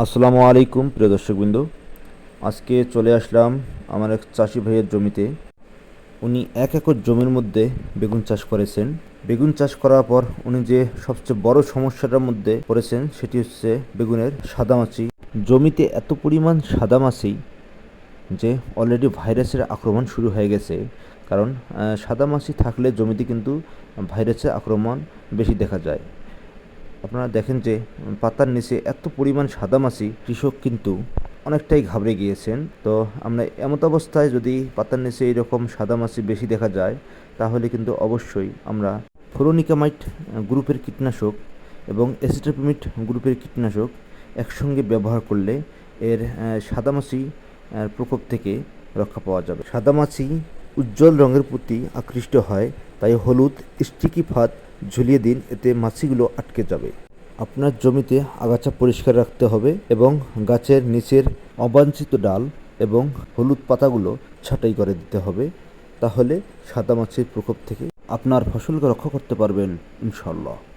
আসসালামু আলাইকুম, প্রিয় দর্শকবৃন্দ। আজকে চলে আসলাম আমার এক চাষি ভাইয়ের জমিতে। উনি এক একর জমির মধ্যে বেগুন চাষ করেছেন। বেগুন চাষ করার পর উনি যে সবচেয়ে বড় সমস্যাটার মধ্যে পড়েছেন, সেটি হচ্ছে বেগুনের সাদামাছি। জমিতে এত পরিমাণ সাদামাছি যে অলরেডি ভাইরাসের আক্রমণ শুরু হয়ে গেছে। কারণ সাদামাছি থাকলে জমিতে কিন্তু ভাইরাসের আক্রমণ বেশি দেখা যায়। আপনারা দেখেন যে, পাতার নিচে এত পরিমাণ সাদামাছি, কৃষক কিন্তু অনেকটাই ঘাবড়ে গিয়েছেন। তো আমরা এমত অবস্থায় যদি পাতার নিচে এরকম সাদামাছি বেশি দেখা যায়, তাহলে কিন্তু অবশ্যই আমরা ফ্লোনিকামাইট গ্রুপের কীটনাশক এবং এসিটাপিমিট গ্রুপের কীটনাশক একসঙ্গে ব্যবহার করলে এর সাদামাছি প্রকোপ থেকে রক্ষা পাওয়া যাবে। সাদামাছি উজ্জ্বল রঙের প্রতি আকৃষ্ট হয়, তাই হলুদ, স্টিকি ফাঁদ ঝুলিয়ে দিন, এতে মাছিগুলো আটকে যাবে। আপনার জমিতে আগাছা পরিষ্কার রাখতে হবে এবং গাছের নিচের অবাঞ্ছিত ডাল এবং হলুদ পাতাগুলো ছাঁটাই করে দিতে হবে, তাহলে সাদা মাছির প্রকোপ থেকে আপনার ফসলকে রক্ষা করতে পারবেন ইনশাল্লাহ